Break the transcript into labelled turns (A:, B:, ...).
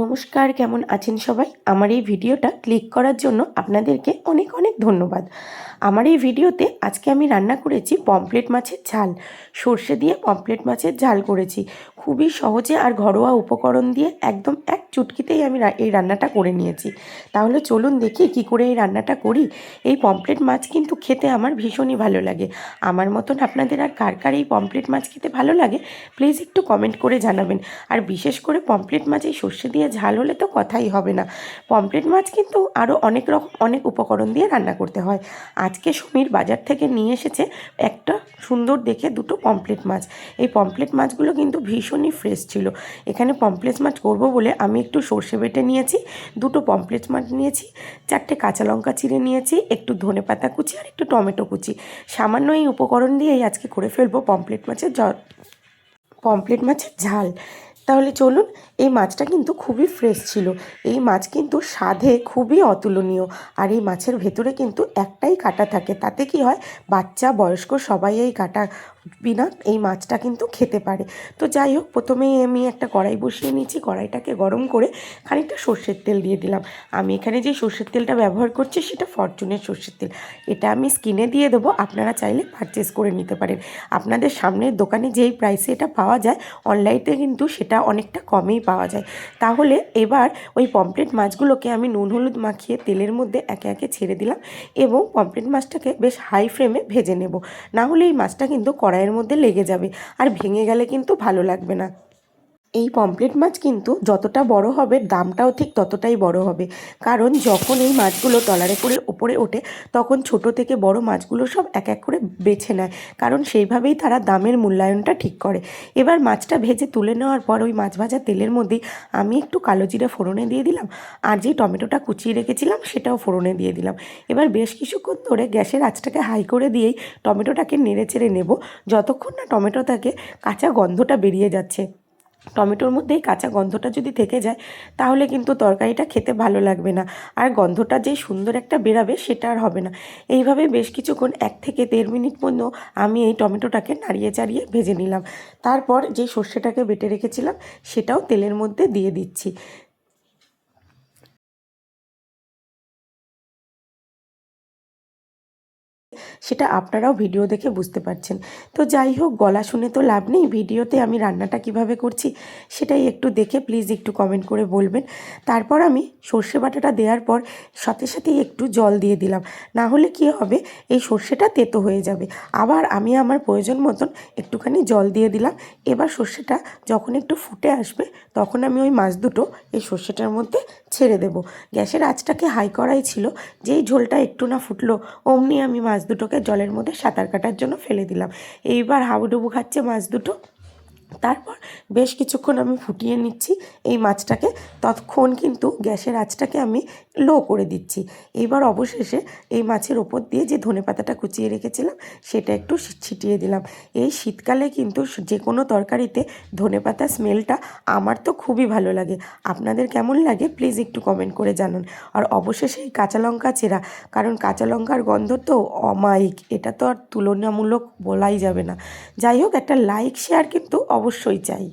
A: নমস্কার, কেমন আছেন সবাই? আমার এই ভিডিওটা ক্লিক করার জন্য আপনাদেরকে অনেক অনেক ধন্যবাদ। আমার এই ভিডিওতে আজকে আমি রান্না করেছি পমপ্লেট মাছের ঝাল। সর্ষে দিয়ে পমপ্লেট মাছের ঝাল করেছি। খুবই সহজে আর ঘরোয়া উপকরণ দিয়ে একদম এক চুটকিতেই আমি এই রান্নাটা করে নিয়েছি। তাহলে চলুন দেখি কি করে এই রান্নাটা করি। এই পমপ্লেট মাছ কিন্তু খেতে আমার ভীষণই ভালো লাগে। আমার মতন আপনাদের আর কার কার এই পমপ্লেট মাছ খেতে ভালো লাগে প্লিজ একটু কমেন্ট করে জানাবেন। আর বিশেষ করে পমপ্লেট মাছ এই সর্ষে দিয়ে ঝাল হলে তো কথাই হবে না। পমপ্লেট মাছ কিন্তু আরও অনেক রকম, অনেক উপকরণ দিয়ে রান্না করতে হয়। আজকে সমীর বাজার থেকে নিয়ে এসেছে একটা সুন্দর দেখে দুটো পমপ্লেট মাছ। এই পমপ্লেট মাছগুলো কিন্তু ভীষণই ফ্রেশ ছিল। এখানে পমপ্লেট মাছ করব বলে আমি একটু সর্ষে বেটে নিয়েছি, দুটো পমপ্লেট মাছ নিয়েছি, চারটে কাঁচা লঙ্কা চিড়ে নিয়েছি, একটু ধনে পাতা কুচি আর একটু টমেটো কুচি। সামান্য এই উপকরণ দিয়েই আজকে করে ফেলব পমপ্লেট মাছের জ পমপ্লেট মাছের ঝাল। তাহলে চলুন, এই মাছটা কিন্তু খুবই ফ্রেশ ছিল। এই মাছ কিন্তু স্বাদে খুবই অতুলনীয় আর এই মাছের ভেতরে কিন্তু একটাই কাটা থাকে। তাতে কি হয়, বাচ্চা, বয়স্ক সবাই এই কাটা বিনা এই মাছটা কিন্তু খেতে পারে। তো যাই হোক, প্রথমেই আমি একটা কড়াই বসিয়ে নিয়েছি, কড়াইটাকে গরম করে খানিকটা সর্ষের তেল দিয়ে দিলাম। আমি এখানে যে সর্ষের তেলটা ব্যবহার করছি সেটা ফরচুনের সর্ষের তেল। এটা আমি স্কিনে দিয়ে দেবো, আপনারা চাইলে পারচেস করে নিতে পারেন। আপনাদের সামনের দোকানে যেই প্রাইসে এটা পাওয়া যায় অনলাইনে কিন্তু সেটা অনেকটা কমেই পাওয়া যায়। তাহলে এবার ওই পমপ্লেট মাছগুলোকে আমি নুন, হলুদ মাখিয়ে তেলের মধ্যে একে একে ছেড়ে দিলাম এবং পমপ্লেট মাছটাকে বেশ হাই ফ্লেমে ভেজে নেব। না হলে এই মাছটা কিন্তু কড়াইয়ের মধ্যে লেগে যাবে। আর ভেঙে গেলে কিন্তু ভালো লাগবে না। এই পমপ্লেট মাছ কিন্তু যতটা বড় হবে, দামটাও ঠিক ততটাই বড় হবে। কারণ যখন এই মাছগুলো টলারে করে ওপরে ওঠে, তখন ছোট থেকে বড় মাছগুলো সব এক এক করে বেছে নেয়। কারণ সেইভাবেই তারা দামের মূল্যায়নটা ঠিক করে। এবার মাছটা ভেজে তুলে নেওয়ার পর ওই মাছ ভাজা তেলের মধ্যেই আমি একটু কালো জিরা ফোড়নে দিয়ে দিলাম। আর যে টমেটোটা কুচিয়ে রেখেছিলাম, সেটাও ফোড়নে দিয়ে দিলাম। এবার বেশ কিছুক্ষণ ধরে গ্যাসের আঁচটাকে হাই করে দিয়েই টমেটোটাকে নেড়ে চেড়ে নেব। যতক্ষণ না টমেটো থেকে কাঁচা গন্ধটা বেরিয়ে যাচ্ছে। টমেটোর মধ্যেই কাঁচা গন্ধটা যদি থেকে যায়, তাহলে কিন্তু তরকারিটা খেতে ভালো লাগবে না। আর গন্ধটা যে সুন্দর একটা বেরাবে, সেটা আর হবে না। এইভাবে বেশ কিছুক্ষণ, এক থেকে দেড় মিনিট পর্যন্ত আমি এই টমেটোটাকে নাড়িয়ে চাড়িয়ে ভেজে নিলাম। তারপর যে সর্ষেটাকে বেটে রেখেছিলাম, সেটাও তেলের মধ্যে দিয়ে দিচ্ছি। সেটা আপনারাও ভিডিও দেখে বুঝতে পারছেন। তো যাই হোক, গলা শুনে তো লাভ নেই। ভিডিওতে আমি রান্নাটা কীভাবে করছি সেটাই একটু দেখে প্লিজ একটু কমেন্ট করে বলবেন। তারপর আমি সর্ষে বাটাটা দেওয়ার পর সাথে সাথেই একটু জল দিয়ে দিলাম। না হলে কী হবে? এই সর্ষেটা তেতো হয়ে যাবে। আবার আমি আমার প্রয়োজন মতন একটুখানি জল দিয়ে দিলাম। এবার সর্ষেটা যখন একটু ফুটে আসবে, তখন আমি ওই মাছ দুটো এই সর্ষেটার মধ্যে ছেড়ে দেব। গ্যাসের আঁচটাকে হাই করাই ছিল। যেই ঝোলটা একটু না ফুটলো, অমনি আমি মাছ দুটোকে জলের মধ্যে সাঁতার কাটার জন্য ফেলে দিলাম। এইবার হাবুডুবু খাচ্ছে মাছ দুটো। তারপর বেশ কিছুক্ষণ আমি ফুটিয়ে নিচ্ছি। এই মাছটাকে তৎক্ষণ কিন্তু গ্যাসের আঁচটাকে আমি লো করে দিচ্ছি। এবার অবশেষে এই মাছের ওপর দিয়ে যে ধনে পাতাটা কুচিয়ে রেখেছিলাম, সেটা একটু ছিটিয়ে দিলাম। এই শীতকালে কিন্তু যে কোনো তরকারিতে ধনে পাতা স্মেলটা আমার তো খুবই ভালো লাগে। আপনাদের কেমন লাগে প্লিজ একটু কমেন্ট করে জানান। আর অবশেষে এই কাঁচা লঙ্কা চেরা, কারণ কাঁচা লঙ্কার গন্ধ তো অমায়িক, এটা তো আর তুলনামূলক বলাই যাবে না। যাই হোক, একটা লাইক, শেয়ার কিন্তু অবশ্যই চাই।